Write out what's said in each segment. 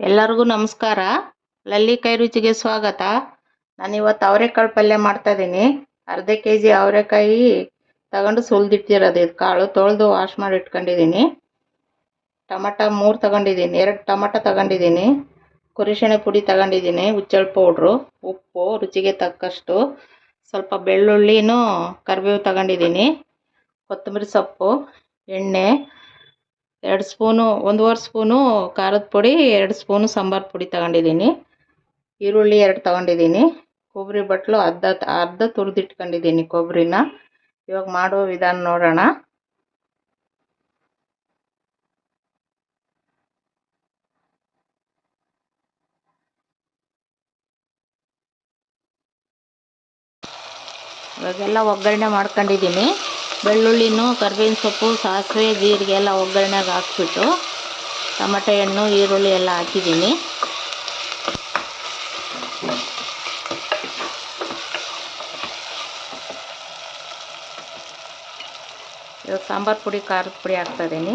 ಎಲ್ಲರಿಗೂ ನಮಸ್ಕಾರ. ಲಲ್ಲಿ ಕೈ ರುಚಿಗೆ ಸ್ವಾಗತ. ನಾನು ಇವತ್ತು ಅವರೆಕಾಳು ಪಲ್ಯ ಮಾಡ್ತಾ ಇದ್ದೀನಿ ಅರ್ಧ ಕೆ ಜಿ ಅವರೆಕಾಯಿ ತಗೊಂಡು ಸುಲಿದಿಟ್ಟಿರೋದು. ಇದು ಕಾಳು ತೊಳೆದು ವಾಶ್ ಮಾಡಿ ಇಟ್ಕೊಂಡಿದ್ದೀನಿ ಟೊಮಟ ಮೂರು ತಗೊಂಡಿದ್ದೀನಿ ಎರಡು ಟೊಮಟ ತಗೊಂಡಿದ್ದೀನಿ ಕುರಿಶೆಣೆ ಪುಡಿ ತಗೊಂಡಿದ್ದೀನಿ ಉಚ್ಚಳ ಪೌಡ್ರು, ಉಪ್ಪು, ರುಚಿಗೆ ತಕ್ಕಷ್ಟು. ಸ್ವಲ್ಪ ಬೆಳ್ಳುಳ್ಳಿನೂ ಕರಿಬೇವು ತಗೊಂಡಿದ್ದೀನಿ ಕೊತ್ತಂಬರಿ ಸೊಪ್ಪು, ಎಣ್ಣೆ ಎರಡು ಸ್ಪೂನು, ಒಂದೂವರೆ ಸ್ಪೂನು ಖಾರದ ಪುಡಿ, ಎರಡು ಸ್ಪೂನು ಸಾಂಬಾರು ಪುಡಿ ತಗೊಂಡಿದ್ದೀನಿ. ಈರುಳ್ಳಿ ಎರಡು ತಗೊಂಡಿದ್ದೀನಿ. ಕೊಬ್ಬರಿ ಬಟ್ಲು ಅರ್ಧ ಅರ್ಧ ತುರಿದಿಟ್ಕೊಂಡಿದ್ದೀನಿ ಕೊಬ್ಬರಿನ. ಇವಾಗ ಮಾಡೋ ವಿಧಾನ ನೋಡೋಣ. ಇವಾಗೆಲ್ಲ ಒಗ್ಗರಣೆ ಮಾಡ್ಕೊಂಡಿದ್ದೀನಿ. ಬೆಳ್ಳುಳ್ಳಿನೂ, ಕರ್ಬೇವಿನ ಸೊಪ್ಪು, ಸಾಸಿವೆ, ಜೀರಿಗೆ ಎಲ್ಲ ಒಗ್ಗರಣೆಗೆ ಹಾಕ್ಬಿಟ್ಟು ಟಮಟೆ ಹಣ್ಣು, ಈರುಳ್ಳಿ ಎಲ್ಲ ಹಾಕಿದ್ದೀನಿ. ಇವಾಗ ಸಾಂಬಾರು ಪುಡಿ, ಖಾರದ ಪುಡಿ ಹಾಕ್ತಾಯಿದ್ದೀನಿ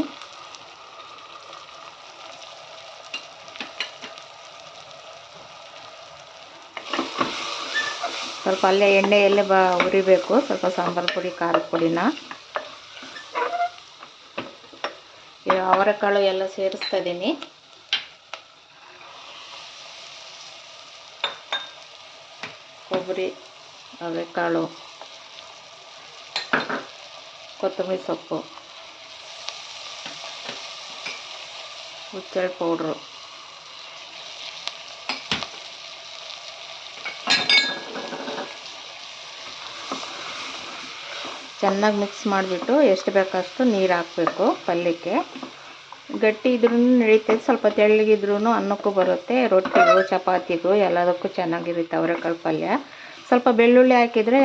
ಸ್ವಲ್ಪ ಅಲ್ಲೇ ಎಣ್ಣೆಯಲ್ಲೇ ಬ ಹುರಿಬೇಕು. ಸ್ವಲ್ಪ ಸಾಂಬಾರು ಪುಡಿ, ಖಾರದ ಪುಡಿನ. ಅವರೆಕಾಳು ಎಲ್ಲ ಸೇರಿಸ್ತಾ ಇದ್ದೀನಿ ಕೊಬ್ಬರಿ, ಅವರೆಕಾಳು, ಕೊತ್ತಂಬರಿ ಸೊಪ್ಪು, ಹುಚ್ಚೆಳ್ಳು ಪೌಡ್ರು. ಚೆನ್ನಾಗಿ ಮಿಕ್ಸ್ ಮಾಡಿಬಿಟ್ಟು ಎಷ್ಟು ಬೇಕಷ್ಟು ನೀರು ಹಾಕಬೇಕು ಪಲ್ಯಕ್ಕೆ. ಗಟ್ಟಿ ಇದ್ರೂ ನಡೀತೈತೆ, ಸ್ವಲ್ಪ ತೆಳ್ಳಗಿದ್ರೂ ಅನ್ನಕ್ಕೂ ಬರುತ್ತೆ, ರೊಟ್ಟಿಗೂ, ಚಪಾತಿಗೂ, ಎಲ್ಲದಕ್ಕೂ ಚೆನ್ನಾಗಿರುತ್ತೆ ಅವರೆಕಾಳು ಪಲ್ಯ. ಸ್ವಲ್ಪ ಬೆಳ್ಳುಳ್ಳಿ ಹಾಕಿದರೆ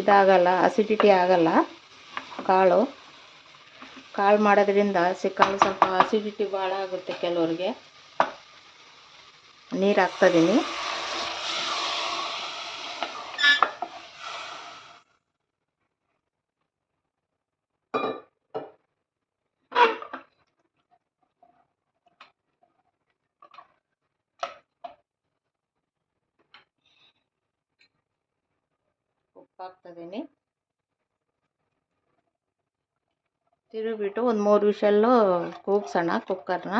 ಇದಾಗಲ್ಲ ಅಸಿಡಿಟಿ ಆಗಲ್ಲ, ಕಾಳು. ಕಾಳು ಮಾಡೋದ್ರಿಂದ ಹಸಿ ಕಾಳು ಸ್ವಲ್ಪ ಅಸಿಡಿಟಿ ಭಾಳ ಆಗುತ್ತೆ ಕೆಲವ್ರಿಗೆ. ನೀರು ಹಾಕ್ತಾಯಿದ್ದೀನಿ ಉಪ್ಪು ಹಾಕ್ತಾಯಿದ್ದೀನಿ ತಿರುಗಿಬಿಟ್ಟು ಒಂದು ಮೂರು ವಿಷಲ್ಲು ಕೂಗ್ಸೋಣ, ಕುಕ್ಕರ್ನ.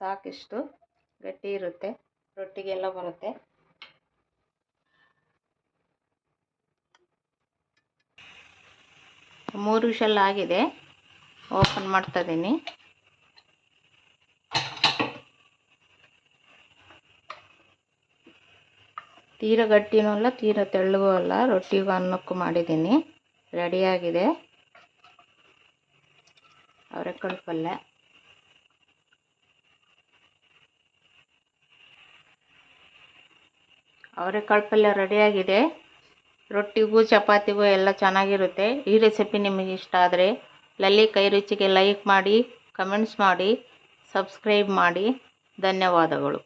ಸಾಕಿಷ್ಟು. ಗಟ್ಟಿ ಇರುತ್ತೆ. ರೊಟ್ಟಿಗೆಲ್ಲ ಬರುತ್ತೆ. ಮೂರು ವಿಷಲ್ ಆಗಿದೆ. ಓಪನ್ ಮಾಡ್ತಾ ಇದ್ದೀನಿ. ತೀರ ಗಟ್ಟಿನೂ ಅಲ್ಲ, ತೀರ ತೆಳ್ಳಗೂ ಅಲ್ಲ. ರೊಟ್ಟಿಗೂ ಅನ್ನಕ್ಕೂ ಮಾಡಿದ್ದೀನಿ. ರೆಡಿಯಾಗಿದೆ ಅವರೆಕಾಳು ಪಲ್ಯ. ಅವರೆಕಾಳು ಪಲ್ಯ ರೆಡಿಯಾಗಿದೆ ರೊಟ್ಟಿಗೂ, ಚಪಾತಿಗೂ ಎಲ್ಲ ಚೆನ್ನಾಗಿರುತ್ತೆ. ಈ ರೆಸಿಪಿ ನಿಮಗೆ ಇಷ್ಟ ಆದರೆ ಲಲ್ಲಿ ಕೈ ರುಚಿಗೆ ಲೈಕ್ ಮಾಡಿ ಕಮೆಂಟ್ಸ್ ಮಾಡಿ ಸಬ್ಸ್ಕ್ರೈಬ್ ಮಾಡಿ. ಧನ್ಯವಾದಗಳು.